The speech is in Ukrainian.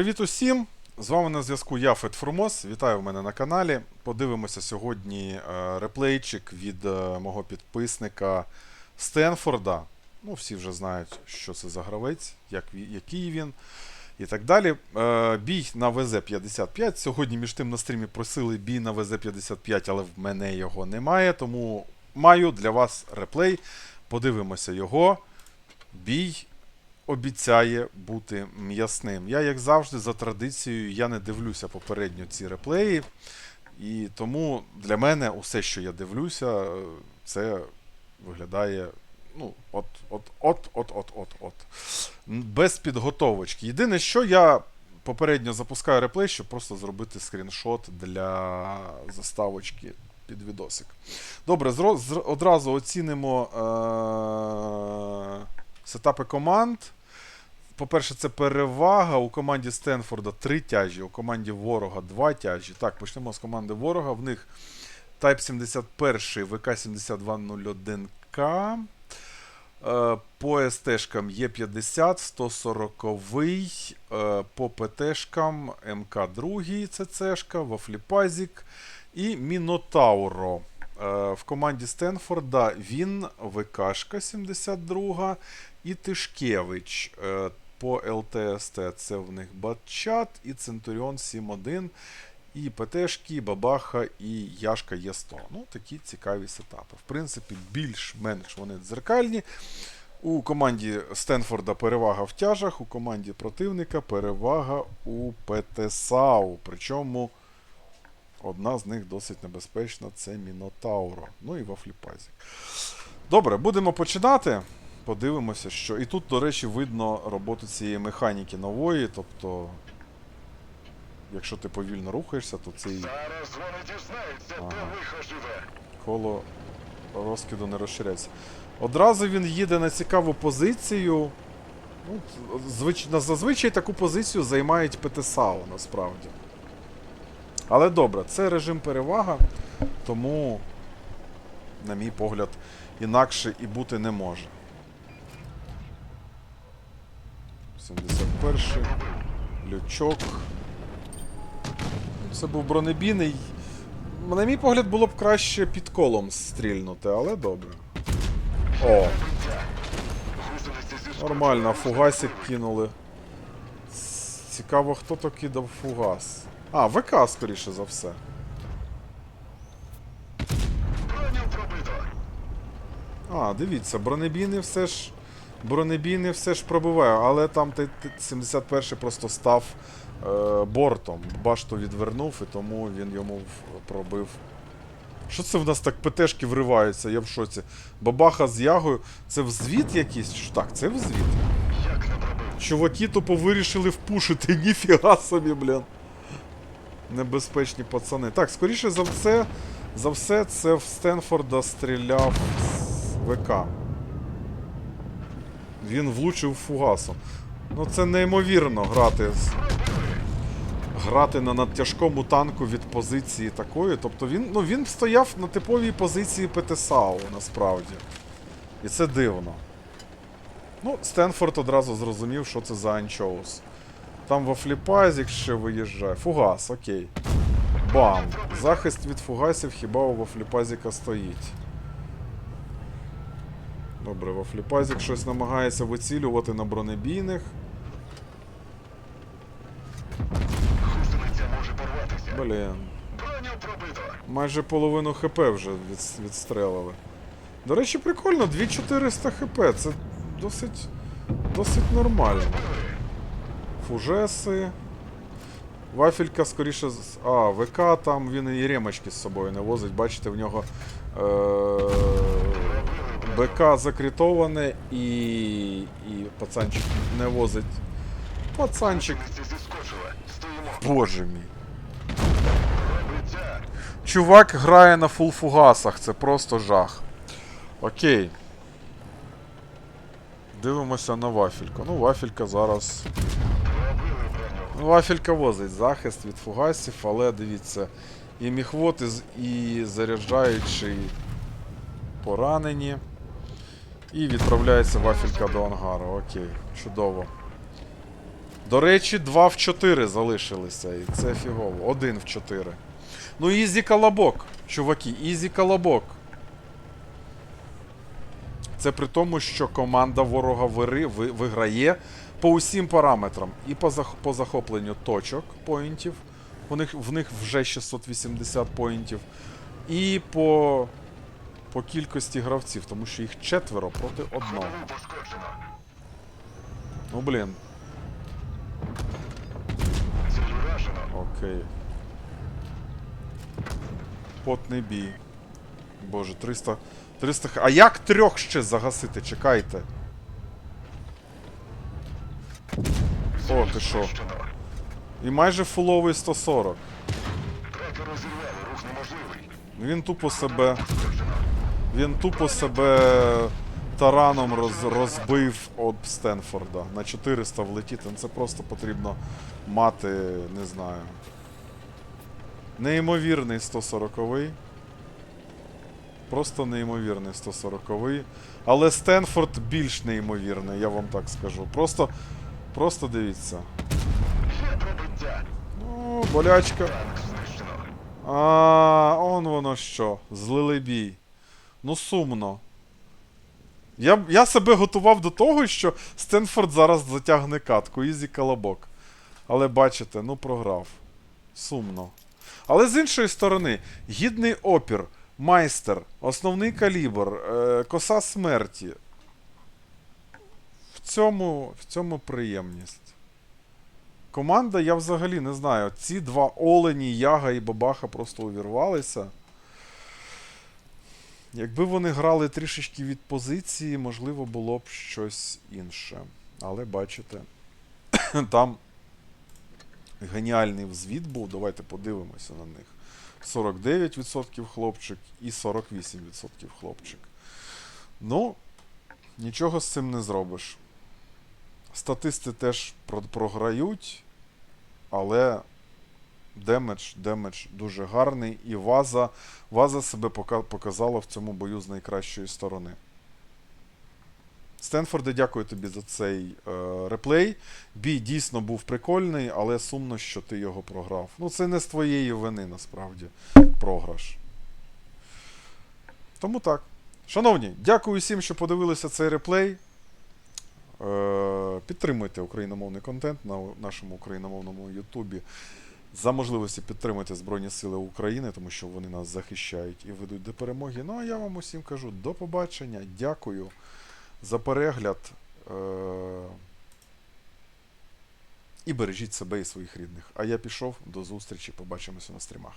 Привіт усім! З вами на зв'язку я Фет Фурмос. Вітаю в мене на каналі. Подивимося сьогодні е, реплейчик від е, мого підписника Стенфорда. Ну, всі вже знають, що це за гравець, як, який він і так далі. Е, бій на ВЗ-55. Сьогодні між тим на стрімі просили бій на ВЗ-55, але в мене його немає, тому маю для вас реплей. Подивимося його. Бій обіцяє бути м'ясним. Я, як завжди, за традицією, я не дивлюся попередньо ці реплеї. І тому для мене усе, що я дивлюся, е, це виглядає. Ну, от, от, от, от, от, от, от. Без підготовочки. Єдине, що я попередньо запускаю реплей, щоб просто зробити скріншот для заставочки під відосик. Добре, одразу оцінимо е- сетапи команд. По-перше, це перевага. У команді Стенфорда 3 тяжі, у команді ворога 2 тяжі. Так, почнемо з команди ворога. В них Type 71 ВК-7201К. Е, По СТ-шкам є 50, 140 е, по ПТ-шкам МК2 ЦЦ-шка, Вафліпазік і Мінотауро. Е, В команді Стенфорда він ВКшка 72 і Тишкевич. По ЛТСТ це в них Батчат і Центуріон 7.1. І ПТшки, Бабаха і Яшка Є100. Ну, такі цікаві сетапи. В принципі, більш-менш вони дзеркальні. У команді Стенфорда перевага в тяжах, у команді противника перевага у ПТСАУ. Причому одна з них досить небезпечна це Мінотауро. Ну і Вафліпазік. Добре, будемо починати. Подивимося, що. І тут, до речі, видно роботу цієї механіки нової. Тобто, якщо ти повільно рухаєшся, то цей Зараз вони дізнаються, Ага. де лихо живе. коло розкиду не розширяється. Одразу він їде на цікаву позицію. Ну, звич... Зазвичай таку позицію займають ПТСАУ насправді. Але добре, це режим перевага, тому, на мій погляд, інакше і бути не може. 71 лючок. Це був бронебійний. На мій погляд, було б краще під колом стрільнути, але добре. О, нормально, фугасик кинули. Цікаво, хто то кидав фугас. А, ВК, скоріше за все. А, дивіться, бронебійний все ж. Бронебійний все ж пробиває, але там Т- Т- 71 просто став е, бортом. Башту відвернув, і тому він йому пробив. Що це в нас так ПТшки вриваються? Я в шоці. Бабаха з ягою. Це взвіт якийсь? Так, це не пробив. Чуваки тупо вирішили впушити, ніфіга собі, блін. Небезпечні пацани. Так, скоріше за все, за все, це в Стенфорда стріляв з ВК. Він влучив фугасом. Ну це неймовірно грати. Грати на надтяжкому танку від позиції такої. Тобто він, ну, він стояв на типовій позиції ПТСАУ, насправді. І це дивно. Ну, Стенфорд одразу зрозумів, що це за анчоус. Там Вафліпазік ще виїжджає. Фугас, окей. Бам! Захист від фугасів хіба у Вафліпазіка стоїть. Добре, Вафліпазік щось намагається вицілювати на бронебійних. Блін. Майже половину ХП вже від, відстрелили. До речі, прикольно, 2400 ХП. Це досить. досить нормально. Фужеси. Вафелька, скоріше. А, ВК там він і ремочки з собою не возить. Бачите, в нього. Е- БК закритоване і. і пацанчик не возить. Пацанчик. Боже мій. Чувак грає на фул фугасах, це просто жах. Окей. Дивимося на вафельку. Ну, вафелька зараз. Вафелька возить захист від фугасів, але дивіться, і з- і заряджаючий поранені. І відправляється вафелька до ангару. Окей, чудово. До речі, 2 в 4 залишилися, і це фігово. 1 в 4. Ну, ізі колобок, чуваки, ізі колобок. Це при тому, що команда ворога вири, ви, виграє по усім параметрам. І по, зах, по захопленню точок поінтів. У них, в них вже 680 поінтів. І по, по кількості гравців, тому що їх четверо проти одного. Ну блін, окей. Потний бій. Боже, 300. 300. х- А як трьох ще загасити? Чекайте. О, ти що? І майже фуловий 140. Трекер розірвали, рух неможливий. Він тупо себе. Він тупо себе тараном роз, розбив об Стенфорда. На 400 влетіти. Ну, Це просто потрібно мати, не знаю. Неймовірний 140-й. Просто неймовірний 140-й. Але Стенфорд більш неймовірний, я вам так скажу. Просто, просто дивіться. Ну, болячка. А, он воно що. Злили бій. Ну, сумно. Я, я себе готував до того, що Стенфорд зараз затягне катку, ізі колобок. Але бачите, ну програв. Сумно. Але з іншої сторони, гідний опір, майстер, основний калібр, е, коса смерті. В цьому, в цьому приємність. Команда, я взагалі не знаю. Ці два Олені, Яга і Бабаха просто увірвалися. Якби вони грали трішечки від позиції, можливо, було б щось інше. Але бачите, там геніальний взвід був. Давайте подивимося на них. 49% хлопчик і 48% хлопчик. Ну, нічого з цим не зробиш. Статисти теж програють, але демедж, демедж дуже гарний, і Ваза, Ваза себе показала в цьому бою з найкращої сторони. Стенфорде, дякую тобі за цей е, реплей. Бій дійсно був прикольний, але сумно, що ти його програв. Ну, це не з твоєї вини, насправді, програш. Тому так. Шановні, дякую всім, що подивилися цей реплей. Е, Підтримуйте україномовний контент на нашому україномовному Ютубі. За можливості підтримуйте Збройні Сили України, тому що вони нас захищають і ведуть до перемоги. Ну а я вам усім кажу до побачення. Дякую за перегляд. Е, І бережіть себе і своїх рідних. А я пішов. До зустрічі. Побачимося на стрімах.